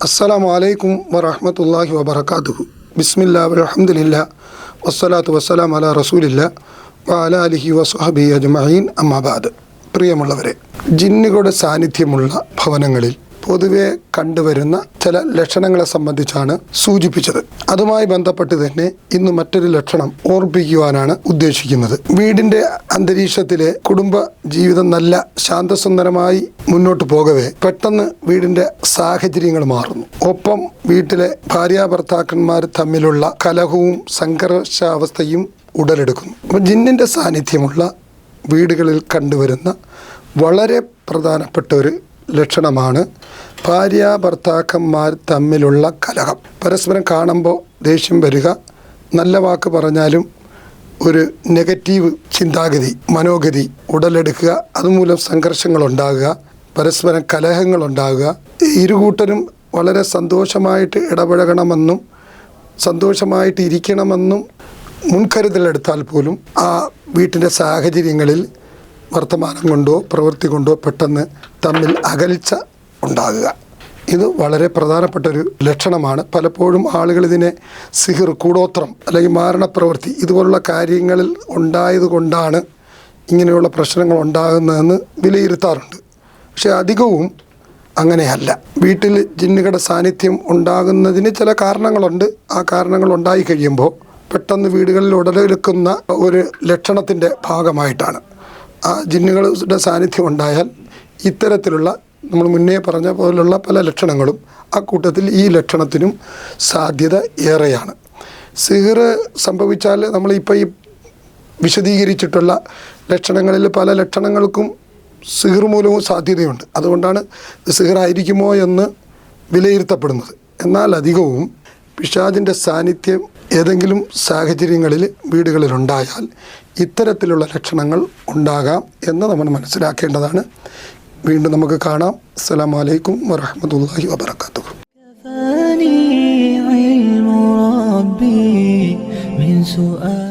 അസ്സലാമു അലൈക്കും വറഹമത്തല്ലാഹി വബർക്കാത്തുഹു ബിസ്മില്ലാ അലഹമുല്ല വസ്സലാത്തു വസ്സലാം അല റസൂലില്ല വഅല അലിഹി വസ്ഹബി അജ്മഹീൻ അമ്മാബാദ് പ്രിയമുള്ളവരെ ജിന്നുകളുടെ സാന്നിധ്യമുള്ള ഭവനങ്ങളിൽ പൊതുവെ കണ്ടുവരുന്ന ചില ലക്ഷണങ്ങളെ സംബന്ധിച്ചാണ് സൂചിപ്പിച്ചത്. അതുമായി ബന്ധപ്പെട്ട് തന്നെ ഇന്ന് മറ്റൊരു ലക്ഷണം ഓർപ്പിക്കുവാനാണ് ഉദ്ദേശിക്കുന്നത്. വീടിന്റെ അന്തരീക്ഷത്തിലെ കുടുംബ ജീവിതം നല്ല ശാന്തസുന്ദരമായി മുന്നോട്ട് പോകവേ പെട്ടെന്ന് വീടിന്റെ സാഹചര്യങ്ങൾ മാറുന്നു. ഒപ്പം വീട്ടിലെ ഭാര്യാഭർത്താക്കന്മാർ തമ്മിലുള്ള കലഹവും സംഘർഷാവസ്ഥയും ഉടലെടുക്കുന്നു. അപ്പം ജിന്നിന്റെ സാന്നിധ്യമുള്ള വീടുകളിൽ കണ്ടുവരുന്ന വളരെ പ്രധാനപ്പെട്ട ഒരു ലക്ഷണമാണ് ഭാര്യ ഭർത്താക്കന്മാർ തമ്മിലുള്ള കലഹം. പരസ്പരം കാണുമ്പോൾ ദേഷ്യം വരിക നല്ല വാക്ക് പറഞ്ഞാലും ഒരു നെഗറ്റീവ് ചിന്താഗതി മനോഗതി ഉടലെടുക്കുക. അതുമൂലം സംഘർഷങ്ങൾ ഉണ്ടാകുക പരസ്പരം കലഹങ്ങൾ ഉണ്ടാകുക ഇരുകൂട്ടരും വളരെ സന്തോഷമായിട്ട് ഇടപഴകണമെന്നും സന്തോഷമായിട്ട് ഇരിക്കണമെന്നും മുൻകരുതലെടുത്താൽ പോലും ആ വീട്ടിന്റെ സാഹചര്യങ്ങളിൽ വർത്തമാനം കൊണ്ടോ പ്രവൃത്തി കൊണ്ടോ പെട്ടെന്ന് തമ്മിൽ അകൽച്ച ഉണ്ടാകുക. ഇത് വളരെ പ്രധാനപ്പെട്ട ഒരു ലക്ഷണമാണ്. പലപ്പോഴും ആളുകൾ ഇതിനെ സിഹിർ കൂടോത്രം അല്ലെങ്കിൽ മാരണപ്രവൃത്തി ഇതുപോലുള്ള കാര്യങ്ങളിൽ ഉണ്ടായതുകൊണ്ടാണ് ഇങ്ങനെയുള്ള പ്രശ്നങ്ങൾ ഉണ്ടാകുന്നതെന്ന് വിലയിരുത്താറുണ്ട്. പക്ഷേ അധികവും അങ്ങനെയല്ല. വീട്ടിൽ ജിന്നുകളുടെ സാന്നിധ്യം ഉണ്ടാകുന്നതിന് ചില കാരണങ്ങളുണ്ട്. ആ കാരണങ്ങൾ ഉണ്ടായി കഴിയുമ്പോൾ പെട്ടെന്ന് വീടുകളിൽ ഉടലെടുക്കുന്ന ഒരു ലക്ഷണത്തിന്റെ ഭാഗമായിട്ടാണ്. ആ ജിന്നുകളുടെ സാന്നിധ്യം ഉണ്ടായാൽ ഇത്തരത്തിലുള്ള നമ്മൾ മുന്നേ പറഞ്ഞ പോലുള്ള പല ലക്ഷണങ്ങളും ആ കൂട്ടത്തിൽ ഈ ലക്ഷണത്തിനും സാധ്യത ഏറെയാണ്. സിഹർ സംഭവിച്ചാൽ നമ്മൾ നമ്മളിപ്പോൾ ഈ വിശദീകരിച്ചിട്ടുള്ള ലക്ഷണങ്ങളിൽ പല ലക്ഷണങ്ങൾക്കും സിഹർ മൂലവും സാധ്യതയുണ്ട്. അതുകൊണ്ടാണ് സിഹിറായിരിക്കുമോ എന്ന് വിലയിരുത്തപ്പെടുന്നത്. എന്നാൽ അധികവും പിഷാദിന്റെ സാന്നിധ്യം ഏതെങ്കിലും സാഹചര്യങ്ങളിൽ വീടുകളിലുണ്ടായാൽ ഇത്തരത്തിലുള്ള ലക്ഷണങ്ങൾ ഉണ്ടാകാം എന്ന് നമ്മൾ മനസ്സിലാക്കേണ്ടതാണ് വീണ്ടും നമുക്ക് കാണാം അസ്സലാമു അലൈക്കും വറഹമത്തല്ലാഹി വബർക്കാത്തു كفاني علم ربي من سؤال